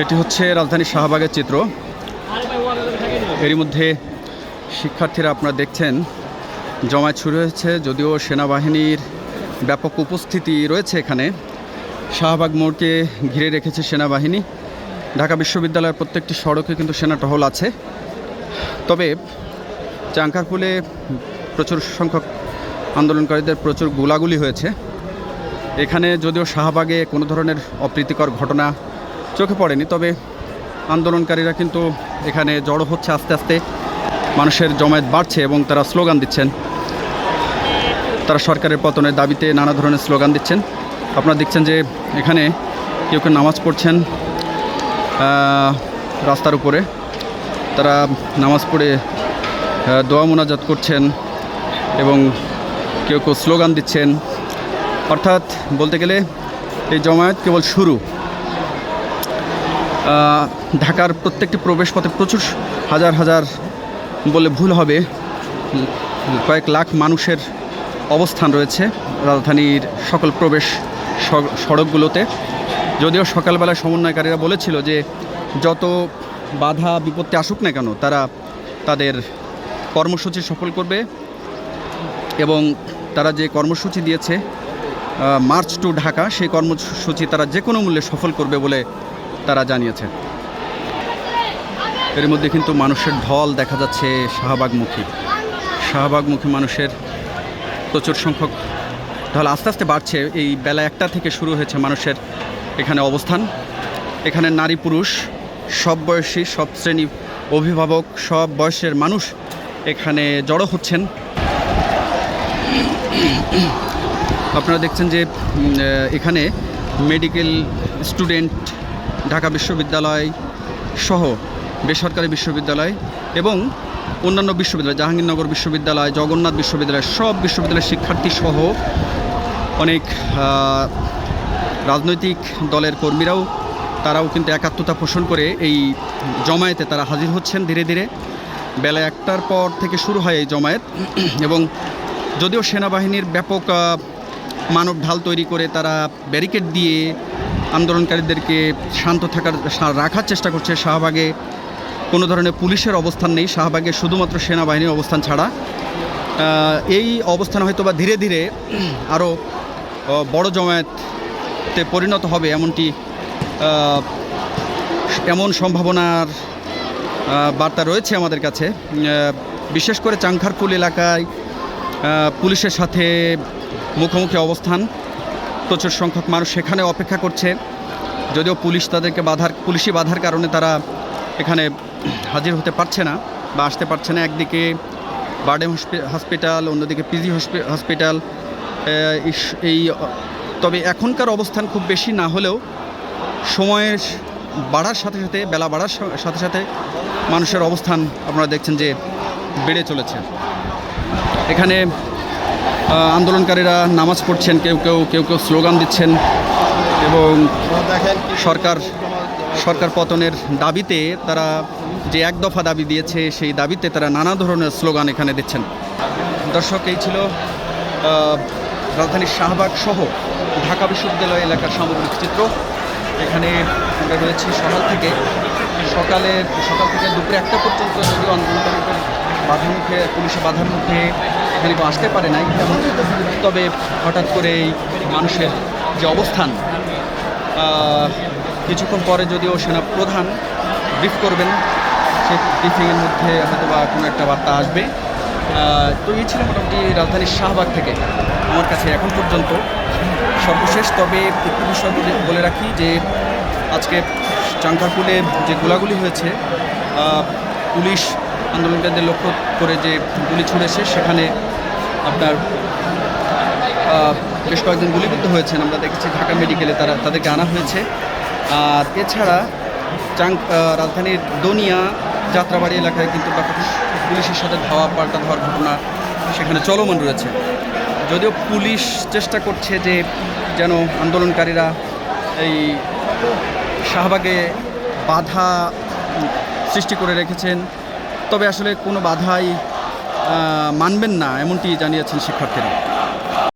এটি হচ্ছে রাজধানী শাহবাগের চিত্র। এরই মধ্যে শিক্ষার্থীরা আপনারা দেখছেন, জমায়েত শুরু হয়েছে, যদিও সেনাবাহিনীর ব্যাপক উপস্থিতি রয়েছে এখানে। শাহবাগ মোড়কে ঘিরে রেখেছে সেনাবাহিনী। ঢাকা বিশ্ববিদ্যালয়ের প্রত্যেকটি সড়কে কিন্তু সেনা টহল আছে। তবে চাঙ্কারপুলে প্রচুর সংখ্যক আন্দোলনকারীদের প্রচুর গোলাগুলি হয়েছে। এখানে যদিও শাহবাগে কোনো ধরনের অপ্রীতিকর ঘটনা চোখে পড়েনি, তবে আন্দোলনকারীরা কিন্তু এখানে জড়ো হচ্ছে আস্তে আস্তে। মানুষের জমায়েত বাড়ছে এবং তারা স্লোগান দিচ্ছেন। তারা সরকারের পতনের দাবিতে নানা ধরনের স্লোগান দিচ্ছেন। আপনারা দেখছেন যে এখানে কেউ কেউ নামাজ পড়ছেন রাস্তার উপরে। তারা নামাজ পড়ে দোয়া মোনাজাত করছেন এবং কেউ কেউ স্লোগান দিচ্ছেন। অর্থাৎ বলতে গেলে এই জমায়েত কেবল শুরু। ঢাকার প্রত্যেকটি প্রবেশপথে প্রচুর হাজার হাজার বলে ভুল হবে। কয়েক লাখ মানুষের অবস্থান রয়েছে রাজধানীর সকল প্রবেশ সড়কগুলোতে। যদিও সকালবেলায় সমন্বয়কারীরা বলেছিল যে যত বাধা বিপত্তি আসুক না কেন, তারা তাদের কর্মসূচি সফল করবে এবং তারা যে কর্মসূচি দিয়েছে মার্চ টু ঢাকা, সেই কর্মসূচি তারা যে কোনো মূল্যে সফল করবে বলে তারা জানিয়েছে। এর মধ্যে কিন্তু মানুষের ঢল দেখা যাচ্ছে শাহবাগমুখী। শাহবাগমুখী মানুষের প্রচুর সংখ্যক ঢল আস্তে আস্তে বাড়ছে। এই বেলা একটা থেকে শুরু হয়েছে মানুষের এখানে অবস্থান। এখানে নারী পুরুষ, সব বয়সী, সব শ্রেণি অভিভাবক, সব বয়সের মানুষ এখানে জড়ো হচ্ছেন। আপনারা দেখছেন যে এখানে মেডিকেল স্টুডেন্ট ঢাকা বিশ্ববিদ্যালয় সহ বেসরকারি বিশ্ববিদ্যালয় এবং অন্যান্য বিশ্ববিদ্যালয়, জাহাঙ্গীরনগর বিশ্ববিদ্যালয়, জগন্নাথ বিশ্ববিদ্যালয়, সব বিশ্ববিদ্যালয়ের শিক্ষার্থী সহ অনেক রাজনৈতিক দলের কর্মীরাও তারাও কিন্তু একাত্মতা পোষণ করে এই জমায়েতে তারা হাজির হচ্ছেন ধীরে ধীরে। বেলা একটার পর থেকে শুরু হয় এই জমায়েত এবং যদিও সেনাবাহিনীর ব্যাপক মানব ঢাল তৈরি করে তারা ব্যারিকেড দিয়ে আন্দোলনকারীদেরকে শান্ত থাকার রাখার চেষ্টা করছে। শাহবাগে কোনো ধরনের পুলিশের অবস্থান নেই। শাহবাগে শুধুমাত্র সেনাবাহিনীর অবস্থান ছাড়া। এই অবস্থান হয়তো বা ধীরে ধীরে আরও বড় জমায়েতে পরিণত হবে এমনটি এমন সম্ভাবনার বার্তা রয়েছে আমাদের কাছে। বিশেষ করে চাংখারপুল এলাকায় পুলিশের সাথে মুখোমুখি অবস্থান। প্রচুর সংখ্যক মানুষ সেখানে অপেক্ষা করছে। যদিও পুলিশ তাদেরকে বাধার পুলিশি বাধার কারণে তারা এখানে হাজির হতে পারছে না বা আসতে পারছে না। একদিকে বার্ডেম হসপিটাল, অন্যদিকে পিজি হসপিটাল এই, তবে এখনকার অবস্থান খুব বেশি না হলেও সময়ের বাড়ার সাথে সাথে, বেলা বাড়ার সাথে সাথে মানুষের অবস্থান আপনারা দেখছেন যে বেড়ে চলেছে। এখানে আন্দোলনকারীরা নামাজ পড়ছেন, কেউ কেউ কেউ কেউ স্লোগান দিচ্ছেন এবং সরকার সরকার পতনের দাবিতে তারা যে এক দফা দাবি দিয়েছে, সেই দাবিতে তারা নানা ধরনের স্লোগান এখানে দিচ্ছেন। দর্শক, এই ছিল রাজধানীর শাহবাগ সহ ঢাকা বিশ্ববিদ্যালয় এলাকার সামগ্রিক চিত্র। এখানে আমরা রয়েছি সকাল থেকে, সকালে সকাল থেকে দুপুরে একটা পর্যন্ত যদিও আন্দোলনকারীদের বাধার মুখে, পুলিশের বাধার মুখে এখানে কেউ আসতে পারে নাই। তবে হঠাৎ করে এই মানুষের যে অবস্থান কিছুক্ষণ পরে যদিও সেনা প্রধান ব্রিফ করবেন, সেই ব্রিফিংয়ের মধ্যে হয়তো বা কোনো একটা বার্তা আসবে। তো এই ছিল মোটামুটি রাজধানীর শাহবাগ থেকে আমার কাছে এখন পর্যন্ত। সর্বশেষ, তবে একটি বিষয় বলে- বলে রাখি যে আজকে চাঙ্কারপুলে যে গোলাগুলি হয়েছে পুলিশ আন্দোলনকারীদের লক্ষ্য করে যে গুলি ছুড়েছে সেখানে আপনার বেশ কয়েকজন গুলিবিদ্ধ হয়েছেন। আমরা দেখেছি ঢাকা মেডিকেলে তারা, তাদেরকে আনা হয়েছে। আর এছাড়া চাং রাজধানীর দনিয়া যাত্রাবাড়ি এলাকায় কিন্তু পুলিশের সাথে ধাওয়া পাল্টা ধাওয়ার ঘটনা সেখানে চলমান রয়েছে। যদিও পুলিশ চেষ্টা করছে যে যেন আন্দোলনকারীরা এই শাহবাগে বাধা সৃষ্টি করে রেখেছেন তবে আসলে কোনো বাধাই মানবেন না এমনটি জানিয়েছেন শিক্ষার্থীরা।